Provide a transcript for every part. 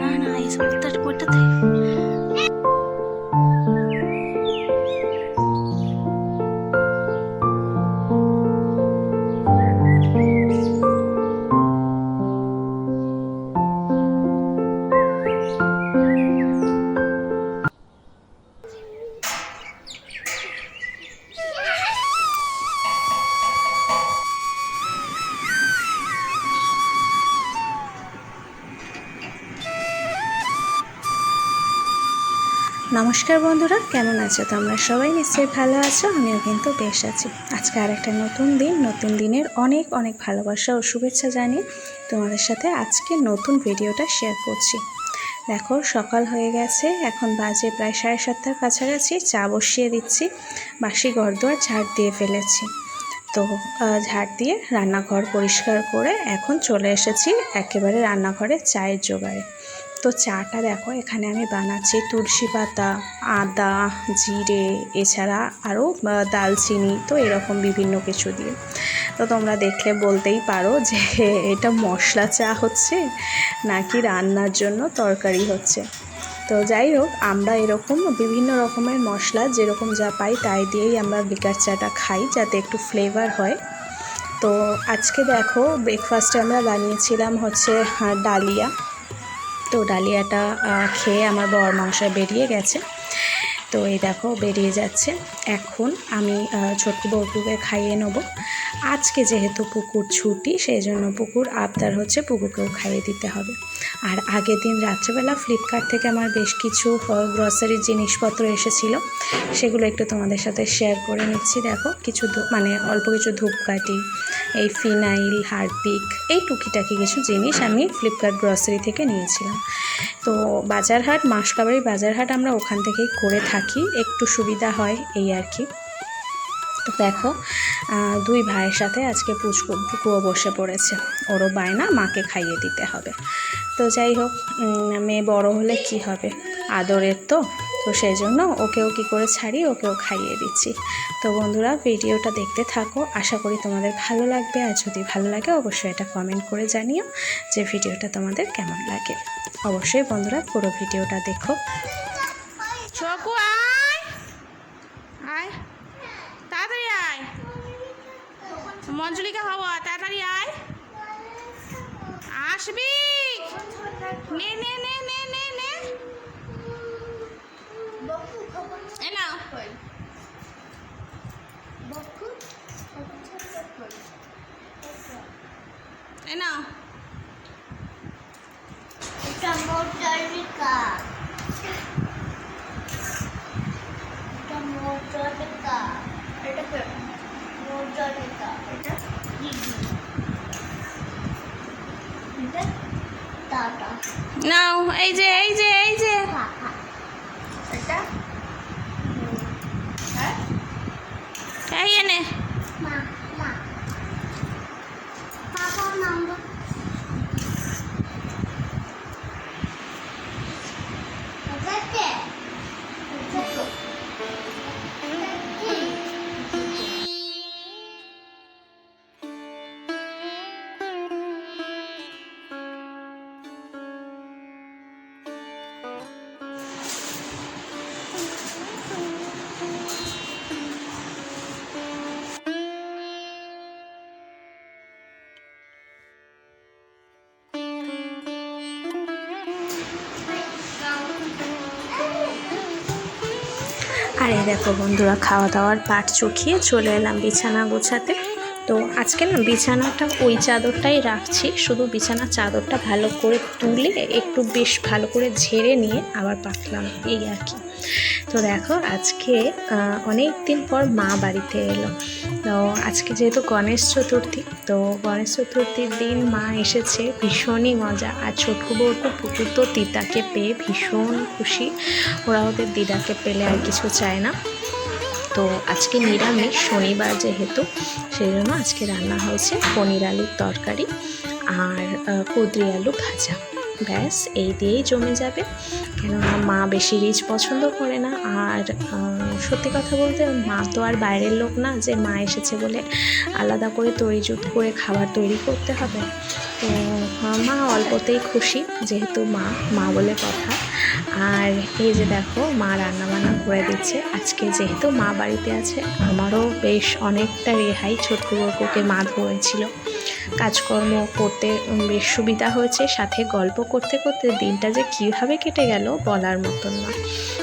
না না এই ওটার ওটাতে নমস্কার বন্ধুরা, কেমন আছো তোমরা? সবাই নিশ্চয়ই ভালো আছো, আমিও কিন্তু বেশ আছি। আজকে আর একটা নতুন দিন, নতুন দিনের অনেক অনেক ভালোবাসা ও শুভেচ্ছা জানিয়ে তোমাদের সাথে আজকে নতুন ভিডিওটা শেয়ার করছি। দেখো, সকাল হয়ে গেছে, এখন বাজে প্রায় সাড়ে সাতটার কাছাকাছি, চা বসিয়ে দিচ্ছি, বাসি ঘর দুয়ার ঝাড় দিয়ে ফেলেছি। তো ঝাড় দিয়ে রান্নাঘর পরিষ্কার করে এখন চলে এসেছি একেবারে রান্নাঘরে চায়ের জোগাড়ে। তো চাটা দেখো, এখানে আমি বানাচ্ছি তুলসী পাতা, আদা, জিরে, এছাড়া আরও দালচিনি, তো এরকম বিভিন্ন কিছু দিয়ে। তো তোমরা দেখলে বলতেই পারো যে এটা মশলা চা হচ্ছে নাকি রান্নার জন্য তরকারি হচ্ছে। তো যাই হোক, আমরা এরকম বিভিন্ন রকমের মশলা যেরকম যা পাই তাই দিয়েই আমরা বিকার চাটা খাই যাতে একটু ফ্লেভার হয়। তো আজকে দেখো ব্রেকফাস্টে আমরা বানিয়েছিলাম হচ্ছে ডালিয়া। তো ডালিয়াটা খেয়ে আমার বর মাংস বেরিয়ে গেছে। তো এই দেখো বেরিয়ে যাচ্ছে। এখন আমি ছোট্ট বউটুকে খাইয়ে নেব। আজকে যেহেতু পুকুর ছুটি, সেই জন্য পুকুর আবদার হচ্ছে পুকুরকেও খাইয়ে দিতে হবে। আর আগের দিন রাত্রেবেলা ফ্লিপকার্ট থেকে আমার বেশ কিছু গ্রসারির জিনিসপত্র এসেছিল, সেগুলো একটু তোমাদের সাথে শেয়ার করে নিচ্ছি। দেখো, কিছু মানে অল্প কিছু ধূপকাঠি, এই ফিনাইল, হারপিক, এই টুকিটাকি কিছু জিনিস আমি ফ্লিপকার্ট গ্রসারি থেকে নিয়েছিলাম। তো বাজারহাট, মাসকাবাড়ি বাজারহাট আমরা ওখান থেকেই করে থাকি। একটু সুবিধা হয় এই আর কি। তো দেখো দুই ভাইয়ের সাথে আজকে পুচকু, পুকুও বসে পড়েছে। ওরও বায়না, মাকে খাইয়ে দিতে হবে। তো যাই হোক মেয়ে বড় হলে কি হবে? আদরের তো তো সেই জন্য ওকেও কী করে ছাড়ি, ওকেও খাইয়ে দিচ্ছি। তো বন্ধুরা, ভিডিওটা দেখতে থাকো। আশা করি তোমাদের ভালো লাগবে। আর যদি ভালো লাগে, অবশ্যই এটা কমেন্ট করে জানিও যে ভিডিওটা তোমাদের কেমন লাগে। অবশ্যই বন্ধুরা, পুরো ভিডিওটা দেখো। আয়। তাড়াতাড়ি আয়। মঞ্জুলিকা হওয়া তাড়াতাড়ি আয়। আসবি। নে নে নে নে নে নে। এ নাও। এ নাও। এটা মোটরিকা মোটরিকা এটা কে? মোটরিকা এটা? এটা? টাটা। নাও এই যে এই যে এই যে। এটা? হ্যাঁ? এই এনে। মা। আর এই দেখো বন্ধুরা খাওয়া দাওয়ার পাট চুকিয়ে চলে এলাম বিছানা গোছাতে। তো আজকে না বিছানাটা ওই চাদরটাই রাখছি, শুধু বিছানা চাদরটা ভালো করে তুলে, একটু বেশ ভালো করে ঝেড়ে নিয়ে আবার পাতলাম, এই আর কি। তো দেখো, আজকে অনেক দিন পর মা বাড়িতে এলো। তো আজকে যেহেতু গণেশ চতুর্থী, তো গণেশ চতুর্থীর দিন মা এসেছে, ভীষণই মজা। আর ছোটকু বউটু পুকুর তো দিদাকে পেয়ে ভীষণ খুশি। ওরা ওদের দিদাকে পেলে আর কিছু চায় না। তো আজকে নিরামিষ, শনিবার যেহেতু, সেই জন্য আজকে রান্না হয়েছে পনির আলুর তরকারি আর কুদরি আলু ভাজা। ব্যাস, এই দিয়েই জমে যাবে। কেননা মা বেশি রিচ পছন্দ করে না। আর সত্যি কথা বলতে মা তো আর বাইরের লোক না, যে মা এসেছে বলে আলাদা করে তৈরিজুত করে খাবার তৈরি করতে হবে। তো মা অল্পতেই খুশি, যেহেতু মা মা বলে কথা। আর এই যে দেখো, মা রান্না বান্না করে দিচ্ছে। আজকে যেহেতু মা বাড়িতে আছে, আমারও বেশ অনেকটা রেহাই ছোট্ট মা ধরেছিল। কাজকর্ম করতে বেশ সুবিধা হয়েছে, সাথে গল্প করতে করতে দিনটা যে কীভাবে কেটে গেল বলার মতন না।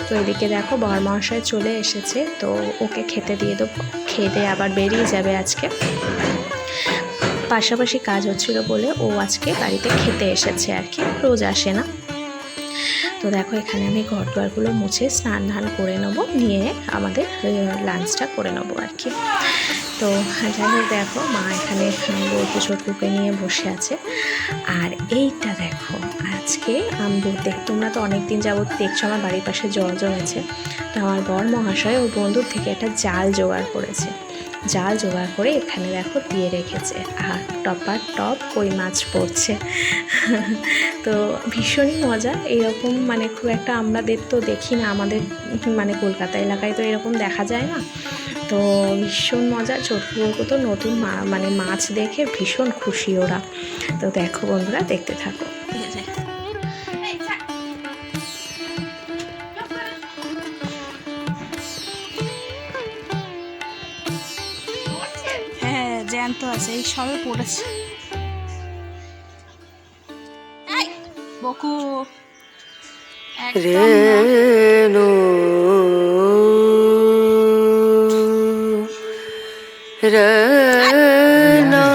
তো এদিকে দেখো বরমহাশয় চলে এসেছে, তো ওকে খেতে দিয়ে দেবো, খেয়ে আবার বেরিয়ে যাবে আজকে। পাশাপাশি কাজ হচ্ছিল বলে ও আজকে বাড়িতে খেতে এসেছে আর কি, রোজ আসে না। তো দেখো এখানে আমি ঘর দুয়ারগুলো মুছে স্নান ধান করে নেব, নিয়ে আমাদের লাঞ্চটা করে নেব আর কি। তো যাই হোক দেখো, মা এখানে বলতে ছোটকুকে নিয়ে বসে আছে। আর এইটা দেখো, আজকে আমি দেখ তোমরা তো অনেক দিন যাবত দেখছ, আমার বাড়ির পাশে জল জমেছে তো আমার বর মহাশয় ওর বন্ধুর থেকে একটা জাল জোগাড় করেছে। জাল জোগাড় করে এখানে দেখো দিয়ে রেখেছে। আর টপার টপ কই মাছ পড়ছে। তো ভীষণই মজা, এরকম মানে খুব একটা আমাদের তো দেখি না, আমাদের মানে কলকাতা এলাকায় তো এরকম দেখা যায় না। তো ভীষণ মজা ছোট্ট তো নতুন মা মানে মাছ দেখে ভীষণ খুশি ওরা। তো দেখো বন্ধুরা দেখতে থাকো। ঠিক আছে? হ্যাঁ জ্যান্ত আছে এই সবে পড়েছে। এই, বকু। রেণু রেনা